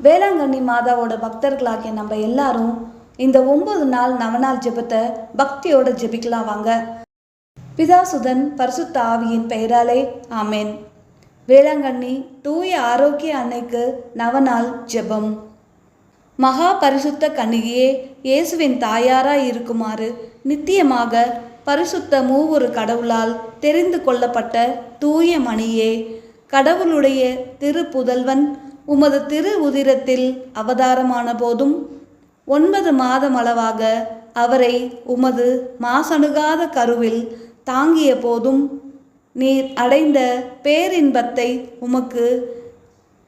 வேளாங்கண்ணி மாதாவோட பக்தர்களாகிய நம்ம எல்லாரும் இந்த ஒன்பது நாள் நவநாள் ஜெபத்தை பக்தியோட ஜெபிக்கலாம் வாங்க. பிதாசுதன் பரிசுத்த ஆவியின் பெயராலே ஆமேன். வேளாங்கண்ணி தூய ஆரோக்கிய அன்னைக்கு நவநாள் ஜெபம். மகா பரிசுத்த கன்னிகையே இயேசுவின் தாயாராய் இருக்குமாறு நித்தியமாக பரிசுத்த மூவொரு கடவுளால் தெரிந்து கொள்ளப்பட்ட தூய மணியே கடவுளுடைய திருப்புதல்வன் உமது திரு உதிரத்தில் அவதாரமான போதும் ஒன்பது மாதமளவாக அவரை உமது மாசணுகாத கருவில் தாங்கிய போதும் நீர் அடைந்த பேரின்பத்தை உமக்கு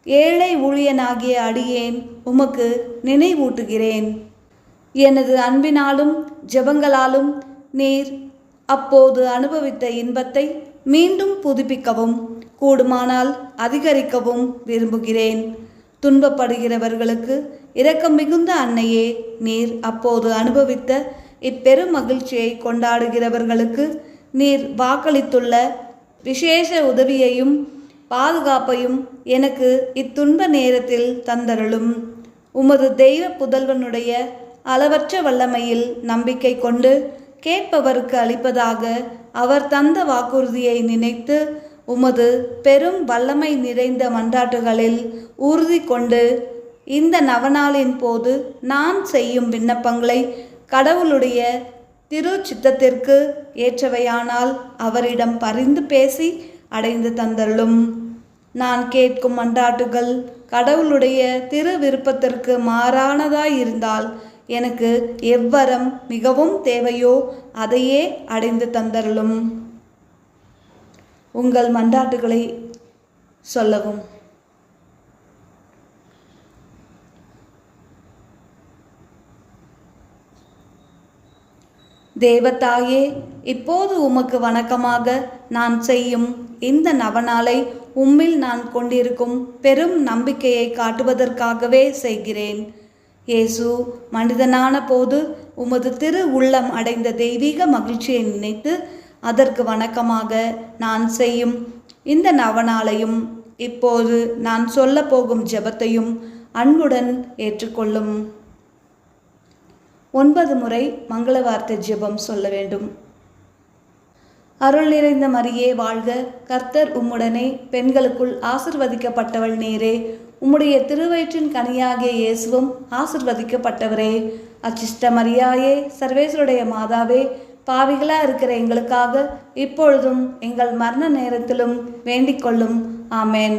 ஏழை ஊழியனாகிய அடியேன் உமக்கு நினைவூட்டுகிறேன். எனது அன்பினாலும் ஜெபங்களாலும் நீர் அப்போது அனுபவித்த இன்பத்தை மீண்டும் புதுப்பிக்கவும். கூடுமானால் அதிகரிக்கவும் விரும்புகிறேன். துன்பப்படுகிறவர்களுக்கு இரக்கம் மிகுந்த அன்னையே நீர் அப்போது அனுபவித்த இப்பெரும் மகிழ்ச்சியை கொண்டாடுகிறவர்களுக்கு நீர் வாக்களித்துள்ள விசேஷ உதவியையும் பாதுகாப்பையும் எனக்கு இத்துன்ப நேரத்தில் தந்தருளும். உமது தெய்வ புதல்வனுடைய அளவற்ற வல்லமையில் நம்பிக்கை கொண்டு கேட்பவருக்கு அளிப்பதாக அவர் தந்த வாக்குறுதியை நினைத்து உமது பெரும் வல்லமை நிறைந்த மன்றாட்டுகளில் உறுதி கொண்டு இந்த நவநாளின் போது நான் செய்யும் விண்ணப்பங்களை கடவுளுடைய திரு சித்தத்திற்கு ஏற்றவையானால் அவரிடம் பரிந்து பேசி அடைந்து தந்தருளும். நான் கேட்கும் மன்றாட்டுகள் கடவுளுடைய திரு விருப்பத்திற்கு மாறானதாய் இருந்தால் எனக்கு எவ்வரம் மிகவும் தேவையோ அதையே அடைந்து தந்தருளும். உங்கள் மன்றாட்டுகளை சொல்லவும். தேவத்தாயே இப்போது உமக்கு வணக்கமாக நான் செய்யும் இந்த நவநாளை உம்மில் நான் கொண்டிருக்கும் பெரும் நம்பிக்கையை காட்டுவதற்காகவே செய்கிறேன். இயேசு மனிதனான போது உமது திரு உள்ளம் அடைந்த தெய்வீக மகிழ்ச்சியை நினைத்து அதற்கு வணக்கமாக நான் செய்யும் இந்த நவநாளையும் இப்போது நான் சொல்ல போகும் ஜெபத்தையும் அன்புடன் ஏற்றுக்கொள்ளும். ஒன்பது முறை மங்கள வார்த்தை ஜெபம் சொல்ல வேண்டும். அருள் நிறைந்த மரியே வாழ்க! கர்த்தர் உம்முடனே பெண்களுக்குள் ஆசிர்வதிக்கப்பட்டவள் நேரே. உம்முடைய திருவயிற்றின் கனியாகிய இயேசுவும் ஆசிர்வதிக்கப்பட்டவரே. அச்சிஷ்ட மரியாயே சர்வேஸ்வருடைய மாதாவே பாவிகளாக இருக்கிற எங்களுக்காக இப்பொழுதும் எங்கள் மரண நேரத்திலும் வேண்டிக்கொள்ளும் ஆமேன்.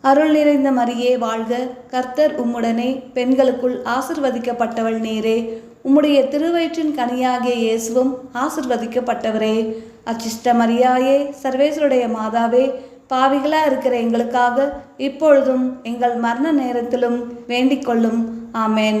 அருள் நிறைந்த மரியே வாழ்க. கர்த்தர் உம்முடனே பெண்களுக்குள் ஆசிர்வதிக்கப்பட்டவள் நீரே. உம்முடைய திருவயிற்றின் கனியாகிய இயேசுவும் ஆசிர்வதிக்கப்பட்டவரே. அச்சிஷ்ட மரியாயே சர்வேஸ்வருடைய மாதாவே பாவிகளாக இருக்கிற எங்களுக்காக இப்பொழுதும் எங்கள் மரண நேரத்திலும் வேண்டிக்கொள்ளும் ஆமேன்.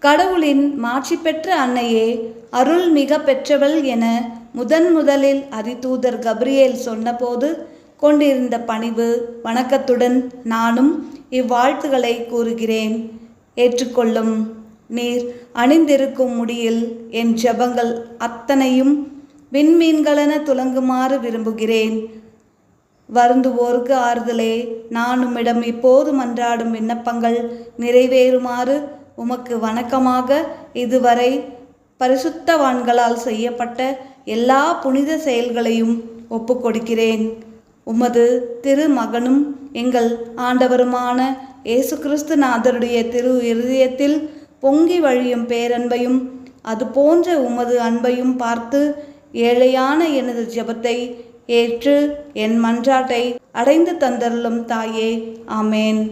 கடவுளின் மாட்சி பெற்ற அன்னையே அருள் மிக பெற்றவள் என முதன் முதலில் அதிதூதர் கப்ரியேல் சொன்னபோது கொண்டிருந்த பணிவு வணக்கத்துடன் நானும் இவ்வாழ்த்துகளை கூறுகிறேன். ஏற்றுக்கொள்ளும். நீர் அணிந்திருக்கும் முடியில் என் ஜெபங்கள் அத்தனையும் விண்மீன்களென துலங்குமாறு விரும்புகிறேன். வருந்துவோருக்கு ஆறுதலே. நான் உம்மிடம் இப்போது மன்றாடும் விண்ணப்பங்கள் நிறைவேறுமாறு உமக்கு வணக்கமாக இதுவரை பரிசுத்தவான்களால் செய்யப்பட்ட எல்லா புனித செயல்களையும் ஒப்புக்கொடுக்கிறேன். உமது திருமகனும் எங்கள் ஆண்டவருமான இயேசு கிறிஸ்து நாதருடைய திரு இருதயத்தில் பொங்கி வழியும் பேரன்பையும் அது போன்ற உமது அன்பையும் பார்த்து ஏழையான எனது ஜெபத்தை ஏற்று என் மன்றாட்டை அடைந்து தந்தருளும் தாயே. ஆமேன்.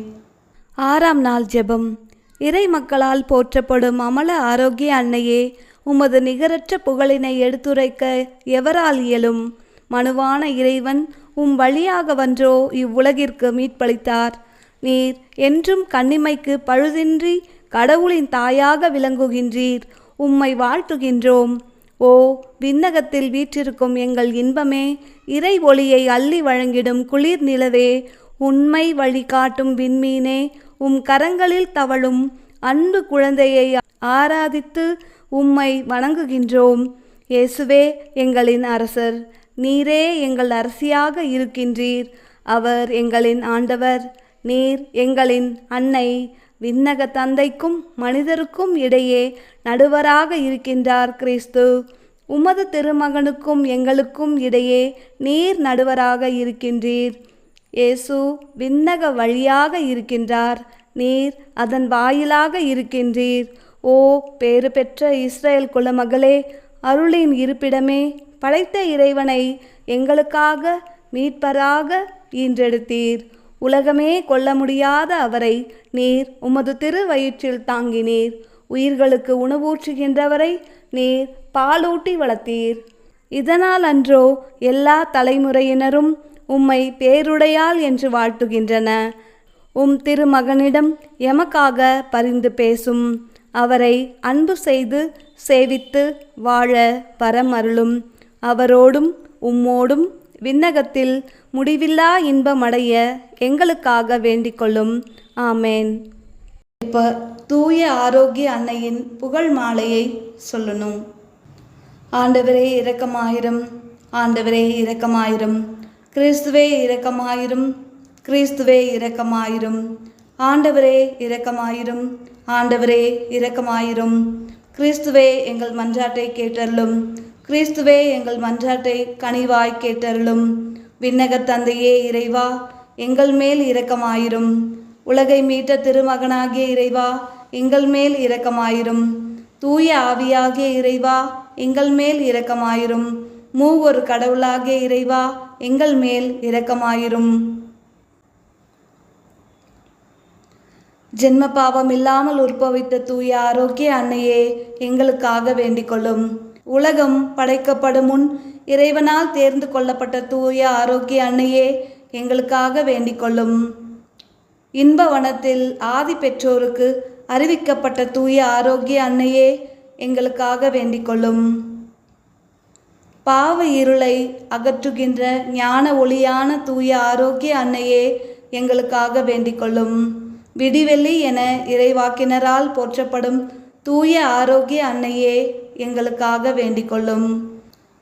ஆறாம் நாள் ஜெபம். இறை மக்களால் போற்றப்படும் அமல ஆரோக்கிய அன்னையே உமது நிகரற்ற புகழினை எடுத்துரைக்க எவரால் இயலும்? மனுவான இறைவன் உம் வழியாக வன்றோ இவ்வுலகிற்கு மீட்பளித்தார். நீர் என்றும் கண்ணிமைக்கு பழுதின்றி கடவுளின் தாயாக விளங்குகின்றீர். உம்மை வாழ்த்துகின்றோம். ஓ விண்ணகத்தில் வீற்றிருக்கும் எங்கள் இன்பமே இறை ஒளியை அள்ளி வழங்கிடும் குளிர் நிலவே உண்மை வழிகாட்டும் விண்மீனே உம் கரங்களில் தவழும் அன்பு குழந்தையை ஆராதித்து உம்மை வணங்குகின்றோம். இயேசுவே எங்களின் அரசர் நீரே எங்கள் அரசியாக இருக்கின்றீர். அவர் எங்களின் ஆண்டவர் நீர் எங்களின் அன்னை. விண்ணக தந்தைக்கும் மனிதருக்கும் இடையே நடுவராக இருக்கின்றார் கிறிஸ்து. உமது திருமகனுக்கும் எங்களுக்கும் இடையே நீர் நடுவராக இருக்கின்றீர். இயேசு விண்ணக வழியாக இருக்கின்றார். நீர் அதன் வாயிலாக இருக்கின்றீர். ஓ பேறு பெற்ற இஸ்ரேல் குலமகளே அருளின் இருப்பிடமே படைத்த இறைவனை எங்களுக்காக மீட்பராக ஈன்றெடுத்தீர். உலகமே கொள்ள முடியாத அவரை நீர் உமது திருவயிற்றில் தாங்கினீர். உயிர்களுக்கு உணவூற்றுகின்றவரை நீர் பாலூட்டி வளர்த்தீர். இதனால் அன்றோ எல்லா தலைமுறையினரும் உம்மை பேருடையாள் என்று வாழ்த்துகின்றன. உம் திருமகனிடம் எமக்காக பரிந்து பேசும். அவரை அன்பு செய்து சேவித்து வாழ பரமருளும். அவரோடும் உம்மோடும் விண்ணகத்தில் முடிவில்லா இன்பமடைய எங்களுக்காக வேண்டிக்கொள்ளும். ஆமேன். இப்போ தூய ஆரோக்கிய அன்னையின் புகழ் மாலையை சொல்லணும். ஆண்டவரே இரக்கமாயிரும். ஆண்டவரே இரக்கமாயிரும். கிறிஸ்துவே இரக்கமாயிரும் கிறிஸ்துவே இரக்கமாயிரும். ஆண்டவரே இரக்கமாயிரும் ஆண்டவரே இரக்கமாயிரும். கிறிஸ்துவே எங்கள் மன்றாட்டை கேட்டருளும் கிறிஸ்துவே எங்கள் மன்றாட்டை கனிவாய் கேட்டருளும். விண்ணகத் தந்தையே இறைவா எங்கள் மேல் இரக்கமாயிரும். உலகை மீட்ட திருமகனாகிய இறைவா எங்கள் மேல் இரக்கமாயிரும். தூய ஆவியாகிய இறைவா எங்கள் மேல் இரக்கமாயிரும். மூவொரு கடவுளாகிய இறைவா எங்கள் மேல் இரக்கமாயிரும். ஜென்ம பாவம் இல்லாமல் உற்பவித்த தூய ஆரோக்கிய அன்னையே எங்களுக்காக வேண்டிக்கொள்ளும். உலகம் படைக்கப்படும் முன் இறைவனால் தேர்ந்து கொள்ளப்பட்ட தூய ஆரோக்கிய அன்னையே எங்களுக்காக வேண்டிக்கொள்ளும். இன்ப வனத்தில் ஆதி பெற்றோருக்கு அறிவிக்கப்பட்ட தூய ஆரோக்கிய அன்னையே எங்களுக்காக வேண்டிக்கொள்ளும். பாவ இருளை அகற்றுகின்ற ஞான ஒளியான தூய ஆரோக்கிய அன்னையே எங்களுக்காக வேண்டிக்கொள்ளும். விடிவெள்ளி என இறைவாக்கினரால் போற்றப்படும் தூய ஆரோக்கிய அன்னையே எங்களுக்காக வேண்டிக்கொள்ளும்.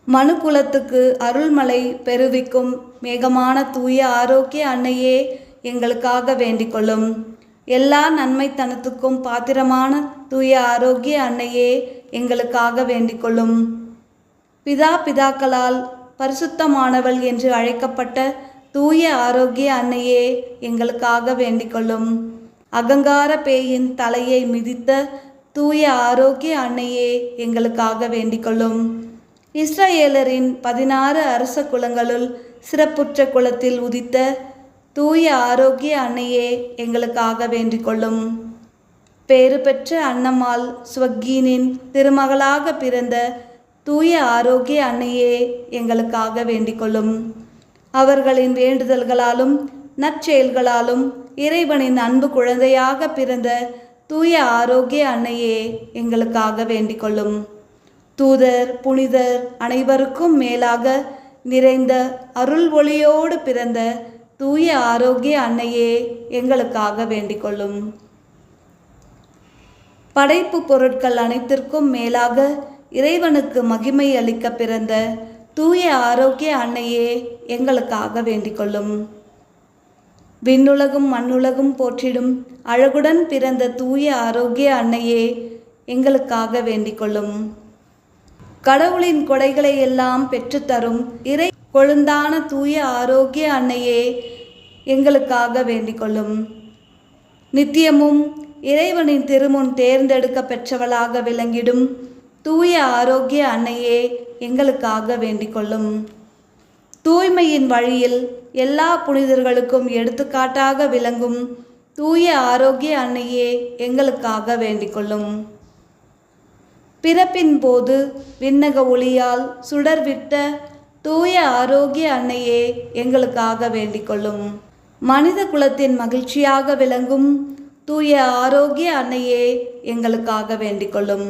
மனுக்குலத்துக்கு அருள்மலை பெருவிக்கும் மேகமான தூய ஆரோக்கிய அன்னையே எங்களுக்காக வேண்டிக்கொள்ளும். எல்லா நன்மைத்தனத்துக்கும் பாத்திரமான தூய ஆரோக்கிய அன்னையே எங்களுக்காக வேண்டிக்கொள்ளும். பிதா பிதாக்களால் பரிசுத்தமானவள் என்று அழைக்கப்பட்ட தூய ஆரோக்கிய அன்னையே எங்களுக்காக வேண்டிக்கொள்ளும். அகங்கார பேயின் தலையை மிதித்த தூய ஆரோக்கிய அன்னையே எங்களுக்காக வேண்டிக்கொள்ளும். இஸ்ரேலரின் பதினாறு அரச குலங்களுள் சிறப்புற்ற குலத்தில் உதித்த தூய ஆரோக்கிய அன்னையே எங்களுக்காக வேண்டிக்கொள்ளும். பேறு பெற்ற அன்னம்மாள் ஸ்வக்கீனின் திருமகளாக பிறந்த தூய ஆரோக்கிய அன்னையே எங்களுக்காக வேண்டிக்கொள்ளும். அவர்களின் வேண்டுதல்களாலும் நற்செயல்களாலும் இறைவனின் அன்பு குழந்தையாக பிறந்த தூய ஆரோக்கிய அன்னையே எங்களுக்காக வேண்டிக்கொள்ளும். தூதர் புனிதர் அனைவருக்கும் மேலாக நிறைந்த அருள் ஒளியோடு பிறந்த தூய ஆரோக்கிய அன்னையே எங்களுக்காக வேண்டிக்கொள்ளும். படைப்பு பொருட்கள் அனைத்திற்கும் மேலாக இறைவனுக்கு மகிமை அளிக்க பிறந்த தூய ஆரோக்கிய அன்னையே எங்களுக்காக வேண்டிக்கொள்ளும் விண்ணுலகும் மண்ணுலகும் போற்றிடும் அழகுடன் பிறந்த தூய ஆரோக்கிய அன்னையே எங்களுக்காக வேண்டிக்கொள்ளும் கடவுளின் கொடைகளை எல்லாம் பெற்றுத்தரும் இறை கொழுந்தான தூய ஆரோக்கிய அன்னையே எங்களுக்காக வேண்டிக்கொள்ளும் நித்தியமும் இறைவனின் திருமுன் தேர்ந்தெடுக்க பெற்றவளாக விளங்கிடும் தூய ஆரோக்கிய அன்னையே எங்களுக்காக வேண்டிக்கொள்ளும். தூய்மையின் வழியில் எல்லா புனிதர்களுக்கும் எடுத்துக்காட்டாக விளங்கும் தூய ஆரோக்கிய அன்னையே எங்களுக்காக வேண்டிக்கொள்ளும். பிறப்பின் போது விண்ணக ஒளியால் சுடர்விட்ட தூய ஆரோக்கிய அன்னையே எங்களுக்காக வேண்டிக்கொள்ளும். மனித குலத்தின் மகிழ்ச்சியாக விளங்கும் தூய ஆரோக்கிய அன்னையே எங்களுக்காக வேண்டிக்கொள்ளும்.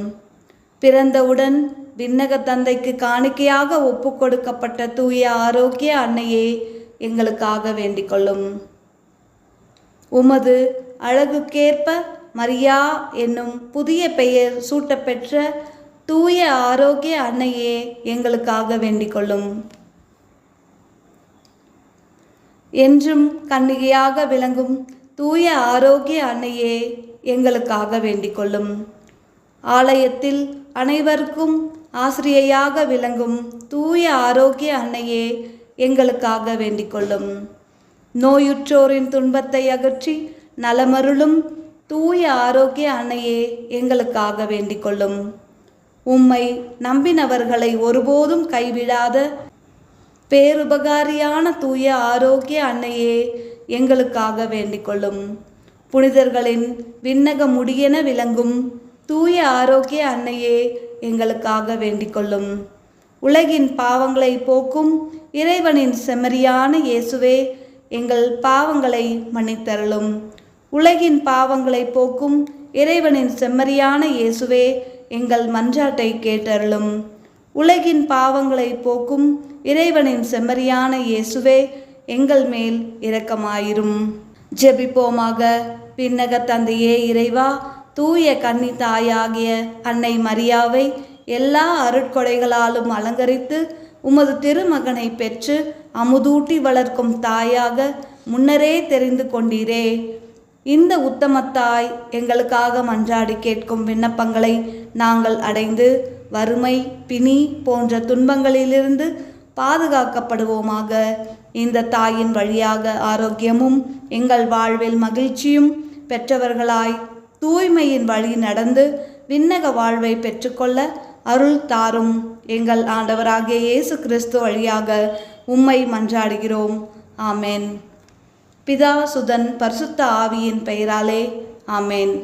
பிறந்தவுடன் விண்ணக தந்தைக்கு காணிக்கையாக ஒப்பு கொடுக்கப்பட்ட தூய ஆரோக்கிய அன்னையே எங்களுக்காக வேண்டிக்கொள்ளும் உமது அழகுக்கேற்ப மரியா என்னும் புதிய பெயர் சூட்டப்பெற்ற தூய ஆரோக்கிய அன்னையே எங்களுக்காக வேண்டிக்கொள்ளும் என்றும் கண்ணிகையாக விளங்கும் தூய ஆரோக்கிய அன்னையே எங்களுக்காக வேண்டிக்கொள்ளும் ஆலயத்தில் அனைவருக்கும் ஆசிரியையாக விளங்கும் தூய ஆரோக்கிய அன்னையே எங்களுக்காக வேண்டிக்கொள்ளும் நோயுற்றோரின் துன்பத்தை அகற்றி நலமருளும் தூய ஆரோக்கிய அன்னையே எங்களுக்காக வேண்டிக்கொள்ளும் உம்மை நம்பினவர்களை ஒருபோதும் கைவிடாத பேருபகாரியான தூய ஆரோக்கிய அன்னையே எங்களுக்காக வேண்டிக்கொள்ளும் புனிதர்களின் விண்ணக முடியென விளங்கும் தூய ஆரோக்கிய அன்னையே எங்களுக்காக வேண்டிக்கொள்ளும். உலகின் பாவங்களை போக்கும் இறைவனின் செம்மறியான இயேசுவே எங்கள் பாவங்களை மன்னித்தருளும். உலகின் பாவங்களை போக்கும் இறைவனின் செம்மறியான இயேசுவே எங்கள் மன்றாட்டை கேட்டருளும். உலகின் பாவங்களை போக்கும் இறைவனின் செம்மறியான இயேசுவே எங்கள் மேல் இரக்கமாயிரும். ஜெபிப்போமாக. பின்னக தந்தையே இறைவா தூய கன்னி தாயாகிய அன்னை மரியாவை எல்லா அருட்கொடைகளாலும் அலங்கரித்து உமது திருமகனை பெற்று அமுதூட்டி வளர்க்கும் தாயாக முன்னரே தெரிந்து கொண்டீரே. இந்த உத்தமத்தாய் எங்களுக்காக மன்றாடி கேட்கும் விண்ணப்பங்களை நாங்கள் அடைந்து வறுமை பிணி போன்ற துன்பங்களிலிருந்து பாதுகாக்கப்படுவோமாக. இந்த தாயின் வழியாக ஆரோக்கியமும் எங்கள் வாழ்வில் மகிழ்ச்சியும் பெற்றவர்களாய் தூய்மையின் வழி நடந்து விண்ணக வாழ்வை பெற்றுக்கொள்ள அருள் தாரும் எங்கள் ஆண்டவராகிய இயேசு கிறிஸ்து வழியாக உம்மை மன்றாடுகிறோம். ஆமென். பிதா சுதன் பரிசுத்த ஆவியின் பெயராலே ஆமேன்.